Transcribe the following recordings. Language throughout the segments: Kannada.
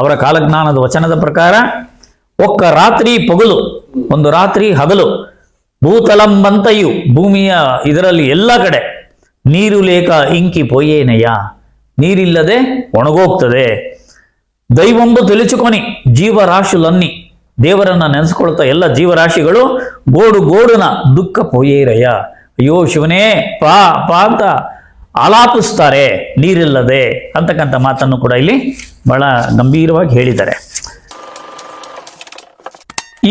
ಅವರ ಕಾಲಜ್ಞಾನದ ವಚನದ ಪ್ರಕಾರ, ಒಕ್ಕ ರಾತ್ರಿ ಪಗಲು, ಒಂದು ರಾತ್ರಿ ಹಗಲು, ಭೂತಲಂಬಂತಯು ಭೂಮಿಯ ಇದರಲ್ಲಿ ಎಲ್ಲ ಕಡೆ, ನೀರು ಲೇಖ ಇಂಕಿ ಪೊಯ್ಯೇನಯ್ಯ ನೀರಿಲ್ಲದೆ ಒಣಗೋಗ್ತದೆ. ದೈವಂಬು ತಿಳಿಸುಕೊನಿ, ಜೀವರಾಶುಲನ್ನಿ, ದೇವರನ್ನ ನೆನೆಸ್ಕೊಳ್ತಾ ಎಲ್ಲ ಜೀವರಾಶಿಗಳು, ಗೋಡು ಗೋಡುನ ದುಃಖ ಪೊಯ್ಯೇರಯ್ಯ ಅಯ್ಯೋ ಶಿವನೇ, ಪಾ ಪಾ ಅಂತ ಆಲಾಪಿಸ್ತಾರೆ, ನೀರಿಲ್ಲದೆ ಅಂತಕ್ಕಂಥ ಮಾತನ್ನು ಕೂಡ ಇಲ್ಲಿ ಬಹಳ ಗಂಭೀರವಾಗಿ ಹೇಳಿದ್ದಾರೆ.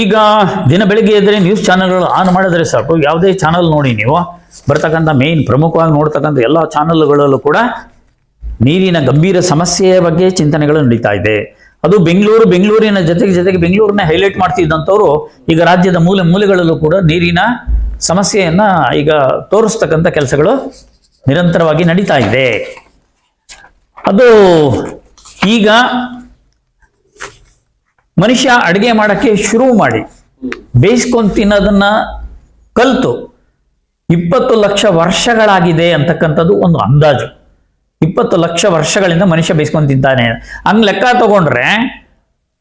ಈಗ ದಿನ ಬೆಳಿಗ್ಗೆ ಎದ್ದರೆ ನ್ಯೂಸ್ ಚಾನಲ್ಗಳು ಆನ್ ಮಾಡಿದ್ರೆ ಸಾಕು, ಯಾವುದೇ ಚಾನಲ್ ನೋಡಿ ನೀವು, ಬರ್ತಕ್ಕಂಥ ಮೇನ್ ಪ್ರಮುಖವಾಗಿ ನೋಡ್ತಕ್ಕಂಥ ಎಲ್ಲ ಚಾನಲ್ಗಳಲ್ಲೂ ಕೂಡ ನೀರಿನ ಗಂಭೀರ ಸಮಸ್ಯೆಯ ಬಗ್ಗೆ ಚಿಂತನೆಗಳು ನಡೀತಾ ಇದೆ. ಅದು ಬೆಂಗಳೂರು, ಬೆಂಗಳೂರಿನ ಜೊತೆಗೆ ಜೊತೆಗೆ ಬೆಂಗಳೂರನ್ನ ಹೈಲೈಟ್ ಮಾಡ್ತಿದ್ದಂಥವ್ರು ಈಗ ರಾಜ್ಯದ ಮೂಲೆ ಮೂಲೆಗಳಲ್ಲೂ ಕೂಡ ನೀರಿನ ಸಮಸ್ಯೆಯನ್ನ ಈಗ ತೋರಿಸ್ತಕ್ಕಂಥ ಕೆಲಸಗಳು ನಿರಂತರವಾಗಿ ನಡೀತಾ ಇದೆ. ಅದು ಈಗ ಮನುಷ್ಯ ಅಡುಗೆ ಮಾಡೋಕ್ಕೆ ಶುರು ಮಾಡಿ, ಬೇಯಿಸ್ಕೊಂಡು ತಿನ್ನೋದನ್ನ ಕಲಿತು, ಇಪ್ಪತ್ತು ಲಕ್ಷ ವರ್ಷಗಳಾಗಿದೆ ಅಂತಕ್ಕಂಥದ್ದು ಒಂದು ಅಂದಾಜು. ಇಪ್ಪತ್ತು ಲಕ್ಷ ವರ್ಷಗಳಿಂದ ಮನುಷ್ಯ ಬೇಯಿಸ್ಕೊಂಡು ತಿಂತಾನೆ. ಹಂಗ್ ಲೆಕ್ಕ ತಗೊಂಡ್ರೆ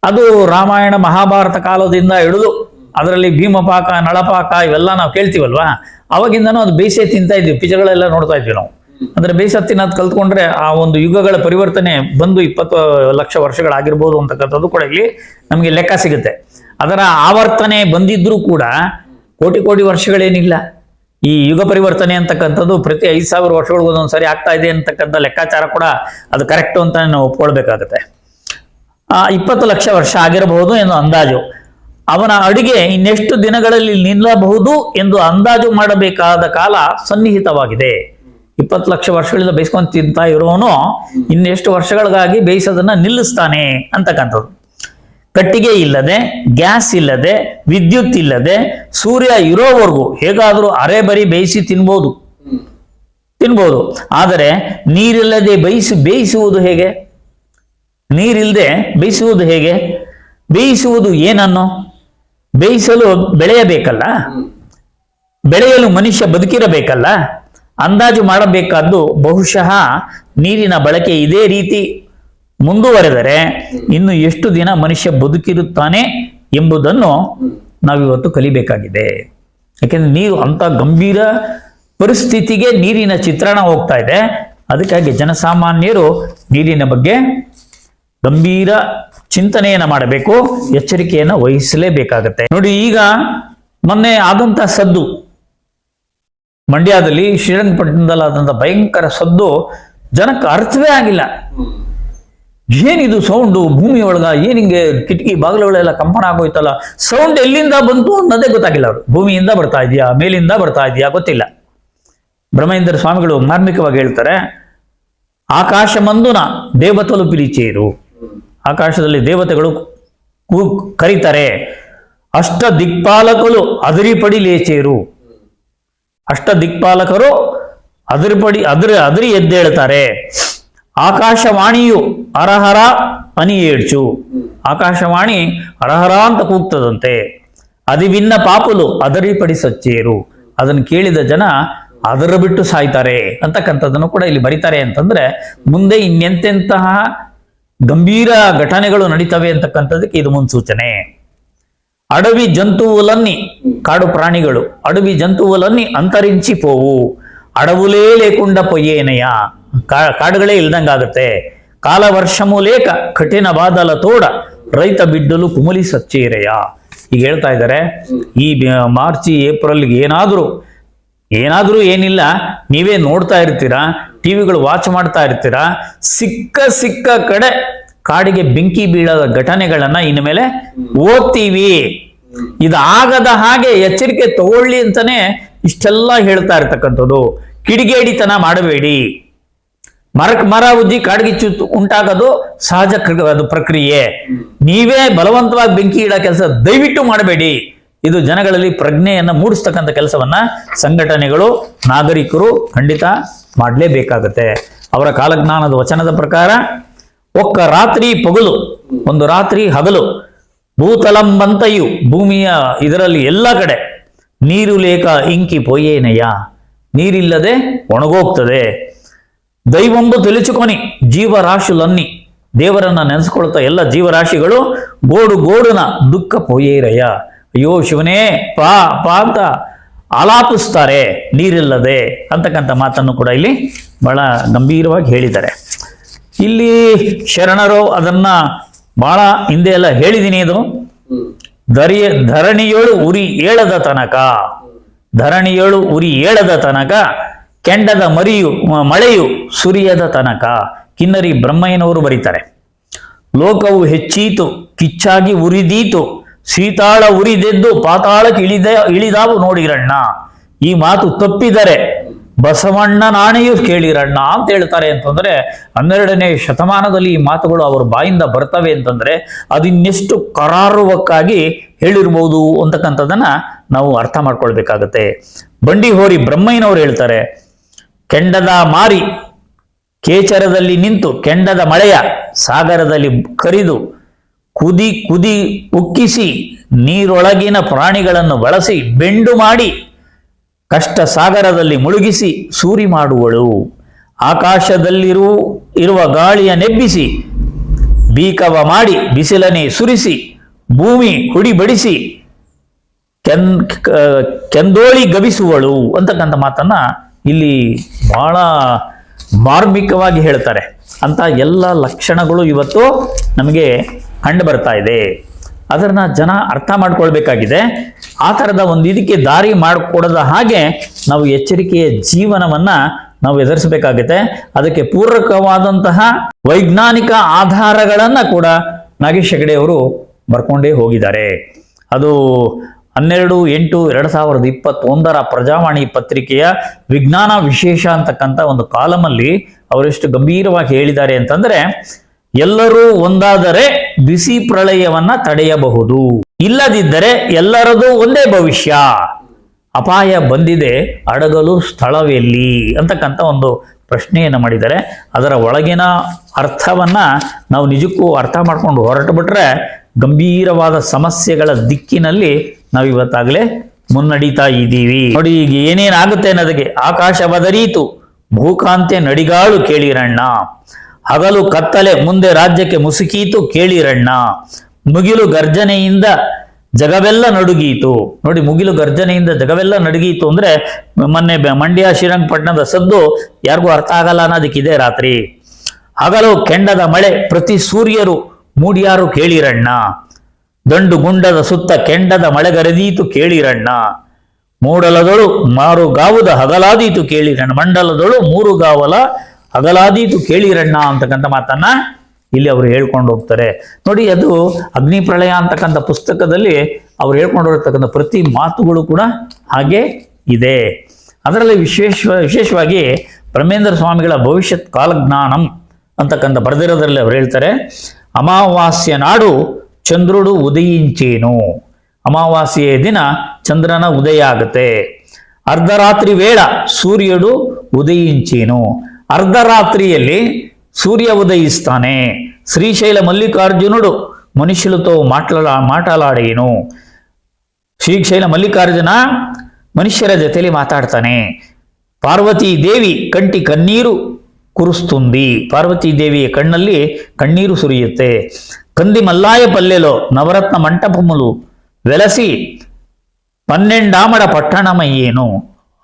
ಅದು ರಾಮಾಯಣ ಮಹಾಭಾರತ ಕಾಲದಿಂದ ಹಿಡಿದು ಅದರಲ್ಲಿ ಭೀಮಪಾಕ, ನಳಪಾಕ ಇವೆಲ್ಲ ನಾವು ಕೇಳ್ತೀವಲ್ವಾ? ಅವಾಗಿಂದನೂ ಅದು ಬೇಸೆ ತಿಂತಾ ಇದ್ವಿ ಪಿಜಗಳೆಲ್ಲ ನೋಡ್ತಾ ಇದ್ವಿ ನಾವು. ಅಂದ್ರೆ ಬೇಸ ತಿನ್ನೋದ್ ಕಲ್ತ್ಕೊಂಡ್ರೆ ಆ ಒಂದು ಯುಗಗಳ ಪರಿವರ್ತನೆ ಬಂದು ಇಪ್ಪತ್ತು ಲಕ್ಷ ವರ್ಷಗಳಾಗಿರ್ಬೋದು ಅಂತಕ್ಕಂಥದ್ದು ಕೂಡ ಇಲ್ಲಿ ನಮಗೆ ಲೆಕ್ಕ ಸಿಗುತ್ತೆ. ಅದರ ಆವರ್ತನೆ ಬಂದಿದ್ರೂ ಕೂಡ ಕೋಟಿ ಕೋಟಿ ವರ್ಷಗಳೇನಿಲ್ಲ. ಈ ಯುಗ ಪರಿವರ್ತನೆ ಅಂತಕ್ಕಂಥದ್ದು ಪ್ರತಿ ಐದು ಸಾವಿರ ವರ್ಷಗಳಿಗೆ ಒಂದೊಂದ್ಸರಿ ಆಗ್ತಾ ಇದೆ ಅಂತಕ್ಕಂಥ ಲೆಕ್ಕಾಚಾರ ಕೂಡ ಅದು ಕರೆಕ್ಟು ಅಂತ ನಾವು ಒಪ್ಕೊಳ್ಬೇಕಾಗತ್ತೆ. ಆ, ಇಪ್ಪತ್ತು ಲಕ್ಷ ವರ್ಷ ಆಗಿರಬಹುದು ಎಂದು ಅಂದಾಜು. ಅವನ ಅಡಿಗೆ ಇನ್ನೆಷ್ಟು ದಿನಗಳಲ್ಲಿ ನಿಲ್ಲಬಹುದು ಎಂದು ಅಂದಾಜು ಮಾಡಬೇಕಾದ ಕಾಲ ಸನ್ನಿಹಿತವಾಗಿದೆ. ಇಪ್ಪತ್ತು ಲಕ್ಷ ವರ್ಷಗಳಿಂದ ಬೇಯಿಸ್ಕೊಂಡು ತಿಂತಾ ಇರೋನು ಇನ್ನೆಷ್ಟು ವರ್ಷಗಳಿಗಾಗಿ ಬೇಯಿಸೋದನ್ನ ನಿಲ್ಲಿಸ್ತಾನೆ ಅಂತಕ್ಕಂಥದ್ದು ಕಟ್ಟಿಗೆ ಇಲ್ಲದೆ, ಗ್ಯಾಸ್ ಇಲ್ಲದೆ, ವಿದ್ಯುತ್ ಇಲ್ಲದೆ, ಸೂರ್ಯ ಇರೋವರೆಗೂ ಹೇಗಾದರೂ ಅರೆ ಬರಿ ಬೇಯಿಸಿ ತಿನ್ಬೋದು. ತಿನ್ಬೋದು. ಆದರೆ ನೀರಿಲ್ಲದೆ ಬೇಯಿಸಿ ಬೇಯಿಸುವುದು ಹೇಗೆ? ನೀರಿಲ್ಲದೆ ಬೇಯಿಸುವುದು ಹೇಗೆ? ಬೇಯಿಸುವುದು ಏನನ್ನು? ಬೇಯಿಸಲು ಬೆಳೆಯಬೇಕಲ್ಲ? ಬೆಳೆಯಲು ಮನುಷ್ಯ ಬದುಕಿರಬೇಕಲ್ಲ? ಅಂದಾಜು ಮಾಡಬೇಕಾದ್ದು ಬಹುಶಃ ನೀರಿನ ಬಳಕೆ ಇದೇ ರೀತಿ ಮುಂದುವರೆದರೆ ಇನ್ನು ಎಷ್ಟು ದಿನ ಮನುಷ್ಯ ಬದುಕಿರುತ್ತಾನೆ ಎಂಬುದನ್ನು ನಾವಿವತ್ತು ಕಲಿಬೇಕಾಗಿದೆ. ಯಾಕೆಂದ್ರೆ ನೀರು ಅಂತ ಗಂಭೀರ ಪರಿಸ್ಥಿತಿಗೆ ನೀರಿನ ಚಿತ್ರಣ ಹೋಗ್ತಾ ಇದೆ. ಅದಕ್ಕಾಗಿ ಜನಸಾಮಾನ್ಯರು ನೀರಿನ ಬಗ್ಗೆ ಗಂಭೀರ ಚಿಂತನೆಯನ್ನ ಮಾಡಬೇಕು, ಎಚ್ಚರಿಕೆಯನ್ನು ವಹಿಸಲೇಬೇಕಾಗತ್ತೆ. ನೋಡಿ, ಈಗ ಮೊನ್ನೆ ಆದಂತ ಸದ್ದು, ಮಂಡ್ಯದಲ್ಲಿ ಶ್ರೀರಂಗಪಟ್ಟಣದಲ್ಲಿ ಆದಂತ ಭಯಂಕರ ಸದ್ದು, ಜನಕ್ಕೆ ಅರ್ಥವೇ ಆಗಿಲ್ಲ. ಏನಿದು ಸೌಂಡು ಭೂಮಿ ಒಳಗ ಹಿಂಗೆ ಕಿಟಕಿ ಬಾಗಿಲುಗಳೆಲ್ಲ ಕಂಪನ ಆಗೋಯ್ತಲ್ಲ, ಸೌಂಡ್ ಎಲ್ಲಿಂದ ಬಂತು ಅನ್ನೋದೇ ಗೊತ್ತಾಗಿಲ್ಲ ಅವರು. ಭೂಮಿಯಿಂದ ಬರ್ತಾ ಇದೆಯಾ, ಮೇಲಿಂದ ಬರ್ತಾ ಇದೆಯಾ ಗೊತ್ತಿಲ್ಲ. ಬ್ರಹ್ಮೇಂದ್ರ ಸ್ವಾಮಿಗಳು ಮಾರ್ಮಿಕವಾಗಿ ಹೇಳ್ತಾರೆ ಆಕಾಶ ಮಂದುನ ದೇವತಲು ಪಿಲಿಚೇರು ಆಕಾಶದಲ್ಲಿ ದೇವತೆಗಳು ಕೂ- ಕರೀತಾರೆ. ಅಷ್ಟ ದಿಕ್ಪಾಲಕರು ಅದರಿಪಡಿ ಲೇಚೇರು. ಅಷ್ಟ ದಿಕ್ಪಾಲಕರು ಅದರಿಪಡಿ, ಅದರ, ಅದರಿ ಎದ್ದೇಳ್ತಾರೆ. ಆಕಾಶವಾಣಿಯು ಅರಹರ ಅನಿ ಏಡ್ಚು. ಆಕಾಶವಾಣಿ ಅರಹರ ಅಂತ ಕೂಗ್ತದಂತೆ. ಅದಿವಿನ್ನ ಪಾಪುಲು ಅದರಿಪಡಿ ಸಚ್ಚೇರು. ಅದನ್ನು ಕೇಳಿದ ಜನ ಅದರ ಬಿಟ್ಟು ಸಾಯ್ತಾರೆ. ಅಂತಕ್ಕಂಥದ್ದನ್ನು ಕೂಡ ಇಲ್ಲಿ ಬರೀತಾರೆ ಅಂತಂದ್ರೆ ಮುಂದೆ ಇನ್ನೆಂತೆಂತಹ ಗಂಭೀರ ಘಟನೆಗಳು ನಡೀತವೆ ಅಂತಕ್ಕಂಥದಕ್ಕೆ ಇದು ಮುನ್ಸೂಚನೆ. ಅಡವಿ ಜಂತುವುಲನ್ನಿ, ಕಾಡು ಪ್ರಾಣಿಗಳು, ಅಡವಿ ಜಂತುವುಲನ್ನಿ ಅಂತರಿಂಚಿ ಪೋವು. ಅಡವುಲೇ ಲೇಕುಂಡ ಪೊಯ್ಯೇನೆಯ. ಕಾಡುಗಳೇ ಇಲ್ದಂಗಾಗುತ್ತೆ ಕಾಲ ವರ್ಷ ಮೂಲೇಕ ಕಠಿಣ ಬಾದಲ ತೋಡ, ರೈತ ಬಿಡ್ಡಲು ಕುಮಲಿ ಸಚ್ಚೇರಯ. ಈಗ ಹೇಳ್ತಾ ಇದ್ದಾರೆ, ಈ ಮಾರ್ಚ್ ಏಪ್ರಿಲ್ ಏನಾದರೂ ಏನಾದರೂ ಏನಿಲ್ಲ, ನೀವೇ ನೋಡ್ತಾ ಇರ್ತೀರಾ? ಟಿವಿಗಳು ವಾಚ್ ಮಾಡ್ತಾ ಇರ್ತೀರಾ? ಸಿಕ್ಕ ಸಿಕ್ಕ ಕಡೆ ಕಾಡಿಗೆ ಬೆಂಕಿ ಬೀಳದ ಘಟನೆಗಳನ್ನ ಇನ್ನು ಮೇಲೆ ಓದ್ತೀವಿ. ಇದಾಗದ ಹಾಗೆ ಎಚ್ಚರಿಕೆ ತಗೊಳ್ಳಿ ಅಂತಾನೆ ಇಷ್ಟೆಲ್ಲ ಹೇಳ್ತಾ ಇರ್ತಕ್ಕಂಥದ್ದು. ಕಿಡಿಗೇಡಿತನ ಮಾಡಬೇಡಿ. ಮರಕ್ ಮರ ಉಜ್ಜಿ ಕಾಡ್ಗಿಚ್ಚು ಉಂಟಾಗೋದು ಸಹಜ ಪ್ರಕ್ರಿಯೆ. ನೀವೇ ಬಲವಂತವಾಗಿ ಬೆಂಕಿ ಇಡೋ ಕೆಲಸ ದಯವಿಟ್ಟು ಮಾಡಬೇಡಿ. ಇದು ಜನಗಳಲ್ಲಿ ಪ್ರಜ್ಞೆಯನ್ನ ಮೂಡಿಸ್ತಕ್ಕಂಥ ಕೆಲಸವನ್ನ ಸಂಘಟನೆಗಳು ನಾಗರಿಕರು ಖಂಡಿತ ಮಾಡಲೇಬೇಕಾಗತ್ತೆ. ಅವರ ಕಾಲಜ್ಞಾನದ ವಚನದ ಪ್ರಕಾರ, ಒಕ್ಕ ರಾತ್ರಿ ಪಗಲು, ಒಂದು ರಾತ್ರಿ ಹಗಲು, ಭೂತಲಂಬಂತಯು ಭೂಮಿಯ ಇದರಲ್ಲಿ ಎಲ್ಲ ಕಡೆ ನೀರು ಲೇಖ ಇಂಕಿ ಪೊಯ್ಯೇನಯ್ಯ? ನೀರಿಲ್ಲದೆ ಒಣಗೋಗ್ತದೆ. ದೈವೊಂದು ತಿಳಿಸಿಕೊನಿ ಜೀವರಾಶುಲನ್ನಿ ದೇವರನ್ನ ನೆನೆಸ್ಕೊಳ್ತಾ ಎಲ್ಲ ಜೀವರಾಶಿಗಳು, ಗೋಡು ಗೋಡನ ದುಃಖ ಪೊಯ್ಯೇರಯ್ಯ. ಅಯ್ಯೋ ಶಿವನೇ, ಪಾ ಪಾ ಅಂತ ಆಲಾಪಿಸ್ತಾರೆ ನೀರಿಲ್ಲದೆ ಅಂತಕ್ಕಂಥ ಮಾತನ್ನು ಕೂಡ ಇಲ್ಲಿ ಬಹಳ ಗಂಭೀರವಾಗಿ ಹೇಳಿದ್ದಾರೆ. ಇಲ್ಲಿ ಶರಣರು ಅದನ್ನ ಬಹಳ ಹಿಂದೆ ಎಲ್ಲ ಹೇಳಿದ್ದೀನಿ ಇದು. ಧರಿಯ ಧರಣಿಯೋಳು ಉರಿ ಏಳದ ತನಕ, ಧರಣಿಯೋಳು ಉರಿ ಏಳದ ತನಕ, ಕೆಂಡದ ಮರಿಯು ಮಳೆಯು ಸುರಿಯದ ತನಕ, ಕಿನ್ನರಿ ಬ್ರಹ್ಮಯ್ಯನವರು ಬರೀತಾರೆ. ಲೋಕವು ಹೆಚ್ಚೀತು, ಕಿಚ್ಚಾಗಿ ಉರಿದೀತು ಸೀತಾಳ ಉರಿದೆದ್ದು ಪಾತಾಳಕ್ಕೆ ಇಳಿದ, ಇಳಿದಾವು ನೋಡಿರಣ್ಣ. ಈ ಮಾತು ತಪ್ಪಿದರೆ ಬಸವಣ್ಣ ನಾಣೆಯು ಕೇಳಿರಣ್ಣ ಅಂತ ಹೇಳ್ತಾರೆ ಅಂತಂದ್ರೆ ಹನ್ನೆರಡನೇ ಶತಮಾನದಲ್ಲಿ ಈ ಮಾತುಗಳು ಅವರ ಬಾಯಿಂದ ಬರ್ತವೆ ಅಂತಂದ್ರೆ ಅದಿನ್ನೆಷ್ಟು ಕರಾರುವಕ್ಕಾಗಿ ಹೇಳಿರ್ಬೋದು ಅಂತಕ್ಕಂಥದ್ದನ್ನ ನಾವು ಅರ್ಥ ಮಾಡ್ಕೊಳ್ಬೇಕಾಗತ್ತೆ. ಬಂಡಿ ಹೋರಿ ಬ್ರಹ್ಮಯ್ಯನವರು ಹೇಳ್ತಾರೆ, ಕೆಂಡದ ಮಾರಿ ಕೇಚರದಲ್ಲಿ ನಿಂತು ಕೆಂಡದ ಮಳೆಯ ಸಾಗರದಲ್ಲಿ ಕರಿದು ಕುದಿ ಕುದಿ ಉಕ್ಕಿಸಿ ನೀರೊಳಗಿನ ಪ್ರಾಣಿಗಳನ್ನು ಬಳಸಿ ಬೆಂಡು ಮಾಡಿ ಕಷ್ಟ ಸಾಗರದಲ್ಲಿ ಮುಳುಗಿಸಿ ಸೂರಿ ಮಾಡುವಳು. ಆಕಾಶದಲ್ಲಿರು ಇರುವ ಗಾಳಿಯ ನೆಬ್ಬಿಸಿ ಬೀಕವ ಮಾಡಿ ಬಿಸಿಲನೆ ಸುರಿಸಿ ಭೂಮಿ ಹುಡಿಬಡಿಸಿ ಕೆನ್ ಕೆಂದೋಳಿ ಗವಿಸುವಳು ಅಂತಕ್ಕಂಥ ಮಾತನ್ನ ಇಲ್ಲಿ ಬಹಳ ಮಾರ್ಮಿಕವಾಗಿ ಹೇಳ್ತಾರೆ. ಅಂತ ಎಲ್ಲ ಲಕ್ಷಣಗಳು ಇವತ್ತು ನಮಗೆ ಕಂಡು ಬರ್ತಾ ಇದೆ. ಅದನ್ನ ಜನ ಅರ್ಥ ಮಾಡ್ಕೊಳ್ಬೇಕಾಗಿದೆ. ಆ ಥರದ ಒಂದು ಇದಕ್ಕೆ ದಾರಿ ಮಾಡಿಕೊಡದ ಹಾಗೆ ನಾವು ಎಚ್ಚರಿಕೆಯ ಜೀವನವನ್ನ ನಾವು ಎದುರಿಸಬೇಕಾಗುತ್ತೆ. ಅದಕ್ಕೆ ಪೂರಕವಾದಂತಹ ವೈಜ್ಞಾನಿಕ ಆಧಾರಗಳನ್ನ ಕೂಡ ನಾಗೇಶ್ ಹೆಗಡೆ ಅವರು ಬರ್ಕೊಂಡೇ ಹೋಗಿದ್ದಾರೆ. ಅದು ಹನ್ನೆರಡು, ಎಂಟು, ಎರಡು ಸಾವಿರದ ಇಪ್ಪತ್ತೊಂದರ ಪ್ರಜಾವಾಣಿ ಪತ್ರಿಕೆಯ ವಿಜ್ಞಾನ ವಿಶೇಷ ಅಂತಕ್ಕಂಥ ಒಂದು ಕಾಲಮಲ್ಲಿ ಅವರೆಷ್ಟು ಗಂಭೀರವಾಗಿ ಹೇಳಿದ್ದಾರೆ ಅಂತಂದ್ರೆ, ಎಲ್ಲರೂ ಒಂದಾದರೆ ಬಿಸಿ ಪ್ರಳಯವನ್ನ ತಡೆಯಬಹುದು. ಇಲ್ಲದಿದ್ದರೆ ಎಲ್ಲರದು ಒಂದೇ ಭವಿಷ್ಯ. ಅಪಾಯ ಬಂದಿದೆ, ಅಡಗಲು ಸ್ಥಳವೆಲ್ಲಿ ಅಂತಕ್ಕಂಥ ಒಂದು ಪ್ರಶ್ನೆಯನ್ನು ಮಾಡಿದ್ದಾರೆ. ಅದರ ಒಳಗಿನ ಅರ್ಥವನ್ನ ನಾವು ನಿಜಕ್ಕೂ ಅರ್ಥ ಮಾಡ್ಕೊಂಡು ಹೊರಟು ಬಿಟ್ರೆ ಗಂಭೀರವಾದ ಸಮಸ್ಯೆಗಳ ದಿಕ್ಕಿನಲ್ಲಿ ನಾವು ಇವತ್ತಾಗಲೇ ಮುನ್ನಡೀತಾ ಇದ್ದೀವಿ. ನೋಡಿ, ಈಗ ಏನೇನಾಗುತ್ತೆ ಅನ್ನೋದಕ್ಕೆ ಆಕಾಶ ಬದರೀತು, ಭೂಕಾಂತೆ ನಡಿಗಾಳು ಕೇಳಿರಣ್ಣ. ಹಗಲು ಕತ್ತಲೆ ಮುಂದೆ ರಾಜ್ಯಕ್ಕೆ ಮುಸುಕೀತು ಕೇಳಿರಣ್ಣ. ಮುಗಿಲು ಗರ್ಜನೆಯಿಂದ ಜಗವೆಲ್ಲ ನಡುಗೀತು. ನೋಡಿ, ಮುಗಿಲು ಗರ್ಜನೆಯಿಂದ ಜಗವೆಲ್ಲ ನಡುಗೀತು ಅಂದ್ರೆ ಮೊನ್ನೆ ಮಂಡ್ಯ ಶ್ರೀರಂಗಪಟ್ಟಣದ ಸದ್ದು ಯಾರಿಗೂ ಅರ್ಥ ಆಗಲ್ಲ ಅನ್ನೋದಕ್ಕಿದೆ ರಾತ್ರಿ. ಹಗಲು ಕೆಂಡದ ಮಳೆ ಪ್ರತಿ ಸೂರ್ಯರು, ಮೂಡಿಯಾರು ಕೇಳಿರಣ್ಣ. ದಂಡು ಗುಂಡದ ಸುತ್ತ ಕೆಂಡದ ಮಳೆಗರೆದೀತು ಕೇಳಿರಣ್ಣ. ಮೂಡಲದಳು ಮಾರು ಗಾವುದ ಹಗಲಾದೀತು ಕೇಳಿರಣ್ಣ. ಮಂಡಲದಳು ಮೂರು ಗಾವಲ ಹಗಲಾದೀತು ಕೇಳಿರಣ್ಣ ಅಂತಕ್ಕಂಥ ಮಾತನ್ನ ಇಲ್ಲಿ ಅವರು ಹೇಳ್ಕೊಂಡು ಹೋಗ್ತಾರೆ. ನೋಡಿ, ಅದು ಅಗ್ನಿ ಪ್ರಳಯ ಅಂತಕ್ಕಂಥ ಪುಸ್ತಕದಲ್ಲಿ ಅವ್ರು ಹೇಳ್ಕೊಂಡು ಹೋಗ್ತಕ್ಕಂಥ ಪ್ರತಿ ಮಾತುಗಳು ಕೂಡ ಹಾಗೆ ಇದೆ. ಅದರಲ್ಲಿ ವಿಶೇಷ, ವಿಶೇಷವಾಗಿ ಬ್ರಹ್ಮೇಂದ್ರ ಸ್ವಾಮಿಗಳ ಭವಿಷ್ಯತ್ ಕಾಲಜ್ಞಾನಂ ಅಂತಕ್ಕಂಥ ಬರೆದಿರೋದ್ರಲ್ಲಿ ಅವ್ರು ಹೇಳ್ತಾರೆ, ಅಮಾವಾಸ್ಯ ನಾಡು ಚಂದ್ರುಡು ಉದಯಿಂಚೇನು? ಅಮಾವಾಸ್ಯೆಯ ದಿನ ಚಂದ್ರನ ಉದಯ ಆಗುತ್ತೆ. ಅರ್ಧರಾತ್ರಿ ವೇಳ ಸೂರ್ಯಡು ಉದಯಿಂಚೇನು? ಅರ್ಧರಾತ್ರಿಯಲ್ಲಿ ಸೂರ್ಯ ಉದಯಿಸ್ತಾನೆ. ಶ್ರೀಶೈಲ ಮಲ್ಲಿಕಾರ್ಜುನುಡು ಮನುಷ್ಯಲತೋ ಮಾಟ್ಲ ಮಾಟಲಾಡೇನು? ಶ್ರೀಶೈಲ ಮಲ್ಲಿಕಾರ್ಜುನ ಮನುಷ್ಯರ ಜೊತೆಲಿ ಮಾತಾಡ್ತಾನೆ. ಪಾರ್ವತಿ ದೇವಿ ಕಂಟಿ ಕಣ್ಣೀರು ಕುರುಸ್ತುಂದಿ. ಪಾರ್ವತಿ ದೇವಿಯ ಕಣ್ಣಲ್ಲಿ ಕಣ್ಣೀರು ಸುರಿಯುತ್ತೆ. కంది ನವರತ್ನ నవరత్న మంటపములు వెలసి పన్నెండామడ ಪಟ್ಟಣಮಯ್ಯೇನು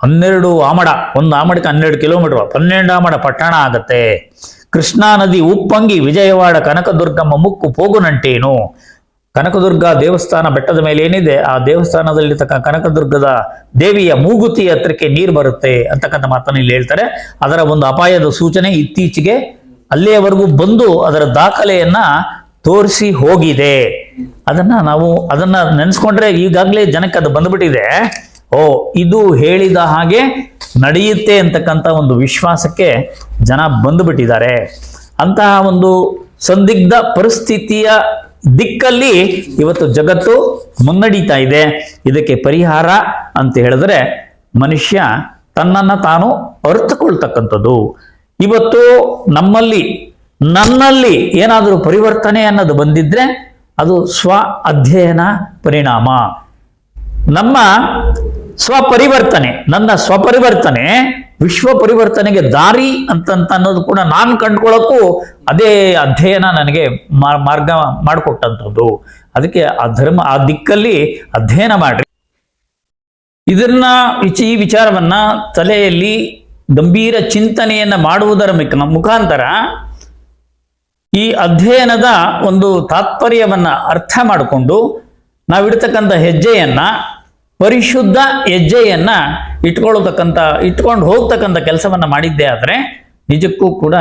ಹನ್ನೆರಡು ಆಮಡ, ಒಂದು ಆಮಡಕ್ಕೆ ಹನ್ನೆರಡು ಕಿಲೋಮೀಟರ್ ಪನ್ನೆಂಡು ಆಮಡ ಪಟ್ಟಣ ಆಗತ್ತೆ. ಕೃಷ್ಣಾ ನದಿ ಉಪ್ಪಂಗಿ ವಿಜಯವಾಡ ಕನಕದುರ್ಗಮ್ಮ ಮುಕ್ಕು ಪೋಗುನಂಟೇನು? ಕನಕದುರ್ಗ ದೇವಸ್ಥಾನ ಬೆಟ್ಟದ ಮೇಲೆ ಏನಿದೆ? ಆ ದೇವಸ್ಥಾನದಲ್ಲಿ ತಕ್ಕ ಕನಕದುರ್ಗದ ದೇವಿಯ ಮೂಗುತಿ ಹತ್ರಕ್ಕೆ ನೀರು ಬರುತ್ತೆ ಅಂತಕ್ಕಂಥ ಮಾತನ್ನ ಇಲ್ಲಿ ಹೇಳ್ತಾರೆ. ಅದರ ಒಂದು ಅಪಾಯದ ಸೂಚನೆ ಇತ್ತೀಚೆಗೆ ಅಲ್ಲಿಯವರೆಗೂ ಬಂದು ಅದರ ದಾಖಲೆಯನ್ನ ತೋರಿಸಿ ಹೋಗಿದೆ. ಅದನ್ನ ನಾವು ಅದನ್ನ ನೆನೆಸ್ಕೊಂಡ್ರೆ ಈಗಾಗಲೇ ಜನಕ್ಕೆ ಅದು ಬಂದ್ಬಿಟ್ಟಿದೆ. ಓ, ಇದು ಹೇಳಿದ ಹಾಗೆ ನಡೆಯುತ್ತೆ ಅಂತಕ್ಕಂಥ ಒಂದು ವಿಶ್ವಾಸಕ್ಕೆ ಜನ ಬಂದುಬಿಟ್ಟಿದ್ದಾರೆ. ಅಂತಹ ಒಂದು ಸಂದಿಗ್ಧ ಪರಿಸ್ಥಿತಿಯ ದಿಕ್ಕಲ್ಲಿ ಇವತ್ತು ಜಗತ್ತು ಮುನ್ನಡೀತಾ ಇದೆ. ಇದಕ್ಕೆ ಪರಿಹಾರ ಅಂತ ಹೇಳಿದ್ರೆ ಮನುಷ್ಯ ತನ್ನನ್ನು ತಾನು ಅರ್ಥಕೊಳ್ತಕ್ಕಂಥದ್ದು ಇವತ್ತು ನಮ್ಮಲ್ಲಿ ನನ್ನಲ್ಲಿ ಏನಾದರೂ ಪರಿವರ್ತನೆ ಅನ್ನೋದು ಬಂದಿದ್ರೆ ಅದು ಸ್ವ ಅಧ್ಯಯನ ಪರಿಣಾಮ. ನಮ್ಮ ಸ್ವಪರಿವರ್ತನೆ, ನನ್ನ ಸ್ವಪರಿವರ್ತನೆ ವಿಶ್ವ ಪರಿವರ್ತನೆಗೆ ದಾರಿ ಅಂತಂತ ಅನ್ನೋದು ಕೂಡ ನಾನು ಕಂಡ್ಕೊಳ್ಳೋಕ್ಕೂ ಅದೇ ಅಧ್ಯಯನ ನನಗೆ ಮಾರ್ಗ ಮಾಡಿಕೊಟ್ಟಂಥದ್ದು. ಅದಕ್ಕೆ ಆ ಧರ್ಮ, ಆ ದಿಕ್ಕಲ್ಲಿ ಅಧ್ಯಯನ ಮಾಡ್ರಿ. ಇದನ್ನ ಈ ವಿಚಾರವನ್ನ ತಲೆಯಲ್ಲಿ ಗಂಭೀರ ಚಿಂತನೆಯನ್ನ ಮಾಡುವುದರ ಮುಖಾಂತರ ಈ ಅಧ್ಯಯನದ ಒಂದು ತಾತ್ಪರ್ಯವನ್ನ ಅರ್ಥ ಮಾಡಿಕೊಂಡು ನಾವಿಡ್ತಕ್ಕಂಥ ಹೆಜ್ಜೆಯನ್ನ, ಪರಿಶುದ್ಧ ಹೆಜ್ಜೆಯನ್ನ ಇಟ್ಕೊಳ್ತಕ್ಕಂಥ ಇಟ್ಕೊಂಡು ಹೋಗ್ತಕ್ಕಂಥ ಕೆಲಸವನ್ನ ಮಾಡಿದ್ದೇ ಆದರೆ ನಿಜಕ್ಕೂ ಕೂಡ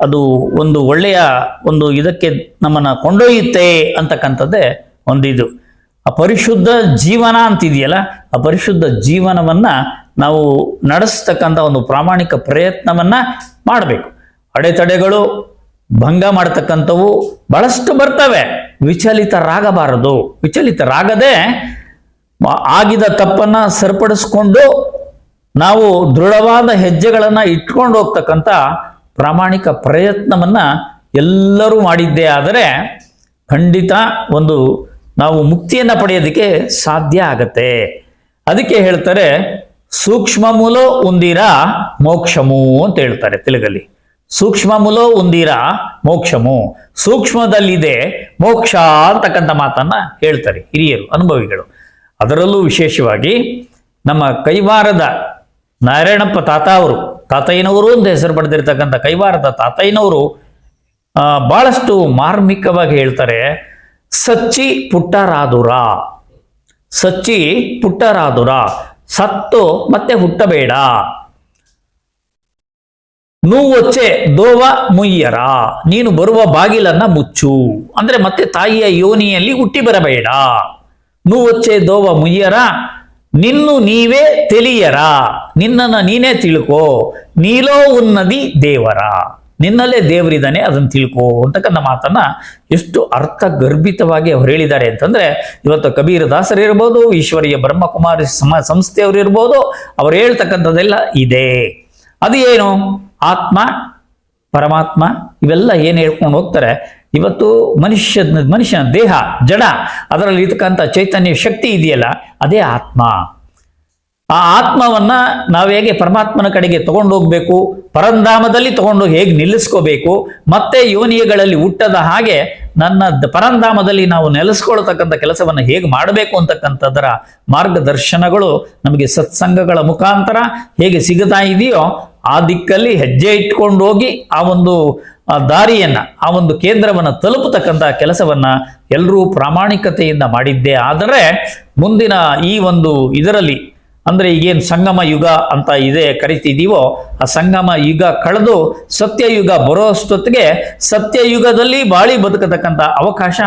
ಅದು ಒಂದು ಒಳ್ಳೆಯ ಒಂದು ಇದಕ್ಕೆ ನಮ್ಮನ್ನ ಕೊಂಡೊಯ್ಯುತ್ತೆ ಅಂತಕ್ಕಂಥದ್ದೇ ಒಂದಿದು. ಆ ಪರಿಶುದ್ಧ ಜೀವನ ಅಂತಿದೆಯಲ್ಲ, ಆ ಪರಿಶುದ್ಧ ಜೀವನವನ್ನ ನಾವು ನಡೆಸ್ತಕ್ಕಂಥ ಒಂದು ಪ್ರಾಮಾಣಿಕ ಪ್ರಯತ್ನವನ್ನ ಮಾಡಬೇಕು. ಅಡೆತಡೆಗಳು ಭಂಗ ಮಾಡತಕ್ಕಂಥವು ಬಹಳಷ್ಟು ಬರ್ತವೆ. ವಿಚಲಿತರಾಗಬಾರದು ವಿಚಲಿತರಾಗದೆ ಆಗಿದ ತಪ್ಪನ್ನ ಸರಿಪಡಿಸ್ಕೊಂಡು ನಾವು ದೃಢವಾದ ಹೆಜ್ಜೆಗಳನ್ನು ಇಟ್ಕೊಂಡು ಹೋಗ್ತಕ್ಕಂಥ ಪ್ರಾಮಾಣಿಕ ಪ್ರಯತ್ನವನ್ನ ಎಲ್ಲರೂ ಮಾಡಿದ್ದೇ ಆದರೆ ಖಂಡಿತ ಒಂದು ನಾವು ಮುಕ್ತಿಯನ್ನ ಪಡೆಯೋದಕ್ಕೆ ಸಾಧ್ಯ ಆಗತ್ತೆ. ಅದಕ್ಕೆ ಹೇಳ್ತಾರೆ ಸೂಕ್ಷ್ಮ ಮೂಲ ಉಂದಿರ ಮೋಕ್ಷಮೂ ಅಂತ ಹೇಳ್ತಾರೆ ತೆಲುಗಲ್ಲಿ. ಸೂಕ್ಷ್ಮ ಮುಲೋ ಉಂದಿರ ಮೋಕ್ಷಮು. ಸೂಕ್ಷ್ಮದಲ್ಲಿದೆ ಮೋಕ್ಷ ಅಂತಕ್ಕಂಥ ಮಾತನ್ನ ಹೇಳ್ತಾರೆ ಹಿರಿಯರು, ಅನುಭವಿಗಳು. ಅದರಲ್ಲೂ ವಿಶೇಷವಾಗಿ ನಮ್ಮ ಕೈವಾರದ ನಾರಾಯಣಪ್ಪ ತಾತ ಅವರು, ತಾತಯ್ಯನವರು ಅಂತ ಹೆಸರು ಪಡೆದಿರ್ತಕ್ಕಂಥ ಕೈವಾರದ ತಾತಯ್ಯನವರು ಬಹಳಷ್ಟು ಮಾರ್ಮಿಕವಾಗಿ ಹೇಳ್ತಾರೆ, ಸಚ್ಚಿ ಪುಟ್ಟರಾದುರ. ಸಚ್ಚಿ ಪುಟ್ಟರಾದುರ. ಸತ್ತು ಮತ್ತೆ ಹುಟ್ಟಬೇಡ. ನೂವೊಚ್ಚೆ ದೋವ ಮುಯ್ಯರ, ನೀನು ಬರುವ ಬಾಗಿಲನ್ನ ಮುಚ್ಚು. ಅಂದ್ರೆ ಮತ್ತೆ ತಾಯಿಯ ಯೋನಿಯಲ್ಲಿ ಹುಟ್ಟಿ ಬರಬೇಡ. ನೂವೊಚ್ಚೆ ದೋವ ಮುಯ್ಯರ, ನಿನ್ನು ನೀವೇ ತಿಳಿಯರ. ನಿನ್ನನ್ನು ನೀನೇ ತಿಳ್ಕೋ. ನೀಲೋ ಉನ್ನದಿ ದೇವರ. ನಿನ್ನಲ್ಲೇ ದೇವರಿದ್ದಾನೆ, ಅದನ್ನು ತಿಳ್ಕೋ ಅಂತಕ್ಕಂಥ ಮಾತನ್ನ ಎಷ್ಟು ಅರ್ಥ ಗರ್ಭಿತವಾಗಿ ಅವ್ರು ಹೇಳಿದ್ದಾರೆ ಅಂತಂದ್ರೆ, ಇವತ್ತು ಕಬೀರ ದಾಸರು ಇರ್ಬೋದು, ಈಶ್ವರಿಯ ಬ್ರಹ್ಮಕುಮಾರಿ ಸಮ ಸಂಸ್ಥೆಯವರು ಇರ್ಬೋದು, ಅವ್ರು ಹೇಳ್ತಕ್ಕಂಥದ್ದೆಲ್ಲ ಇದೆ. ಅದು ಏನು? ಆತ್ಮ, ಪರಮಾತ್ಮ ಇವೆಲ್ಲ ಏನು ಹೇಳ್ಕೊಂಡು ಹೋಗ್ತಾರೆ? ಇವತ್ತು ಮನುಷ್ಯ, ಮನುಷ್ಯನ ದೇಹ, ಜಡ, ಅದರಲ್ಲಿ ಇರ್ತಕ್ಕಂಥ ಚೈತನ್ಯ ಶಕ್ತಿ ಇದೆಯಲ್ಲ, ಅದೇ ಆತ್ಮ. ಆ ಆತ್ಮವನ್ನ ನಾವು ಹೇಗೆ ಪರಮಾತ್ಮನ ಕಡೆಗೆ ತಗೊಂಡೋಗ್ಬೇಕು ಪರಂಧಾಮದಲ್ಲಿ ತಗೊಂಡೋಗಿ ಹೇಗೆ ನಿಲ್ಲಿಸ್ಕೋಬೇಕು, ಮತ್ತೆ ಯೋನಿಯಗಳಲ್ಲಿ ಹುಟ್ಟದ ಹಾಗೆ ನನ್ನ ಪರಂಧಾಮದಲ್ಲಿ ನಾವು ನೆಲೆಸ್ಕೊಳ್ತಕ್ಕಂಥ ಕೆಲಸವನ್ನು ಹೇಗೆ ಮಾಡಬೇಕು ಅಂತಕ್ಕಂಥದ್ದರ ಮಾರ್ಗದರ್ಶನಗಳು ನಮಗೆ ಸತ್ಸಂಗಗಳ ಮುಖಾಂತರ ಹೇಗೆ ಸಿಗುತ್ತಾ ಇದೆಯೋ ಆ ದಿಕ್ಕಲ್ಲಿ ಹೆಜ್ಜೆ ಇಟ್ಕೊಂಡು ಹೋಗಿ ಆ ಒಂದು ದಾರಿಯನ್ನ, ಆ ಒಂದು ಕೇಂದ್ರವನ್ನ ತಲುಪತಕ್ಕಂಥ ಕೆಲಸವನ್ನ ಎಲ್ಲರೂ ಪ್ರಾಮಾಣಿಕತೆಯಿಂದ ಮಾಡಿದ್ದೇ. ಆದರೆ ಮುಂದಿನ ಈ ಒಂದು ಇದರಲ್ಲಿ ಅಂದ್ರೆ ಈಗೇನು ಸಂಗಮ ಯುಗ ಅಂತ ಇದೆ ಕರಿತಿದ್ದೀವೋ ಆ ಸಂಗಮ ಯುಗ ಕಳೆದು ಸತ್ಯಯುಗ ಬರೋಷ್ಟೊತ್ತಿಗೆ ಸತ್ಯಯುಗದಲ್ಲಿ ಬಾಳಿ ಬದುಕತಕ್ಕಂಥ ಅವಕಾಶ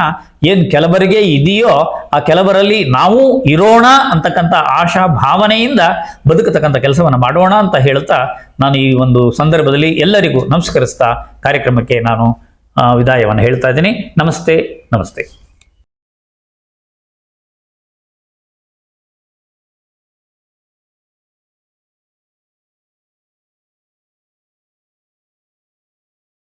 ಏನ್ ಕೆಲವರಿಗೆ ಇದೆಯೋ, ಆ ಕೆಲವರಲ್ಲಿ ನಾವು ಇರೋಣ ಅಂತಕ್ಕಂಥ ಆಶಾ ಭಾವನೆಯಿಂದ ಬದುಕತಕ್ಕಂಥ ಕೆಲಸವನ್ನು ಮಾಡೋಣ ಅಂತ ಹೇಳ್ತಾ ನಾನು ಈ ಒಂದು ಸಂದರ್ಭದಲ್ಲಿ ಎಲ್ಲರಿಗೂ ನಮಸ್ಕರಿಸ್ತಾ ಕಾರ್ಯಕ್ರಮಕ್ಕೆ ನಾನು ವಿದಾಯವನ್ನು ಹೇಳ್ತಾ ಇದ್ದೀನಿ. ನಮಸ್ತೆ ನಮಸ್ತೆ.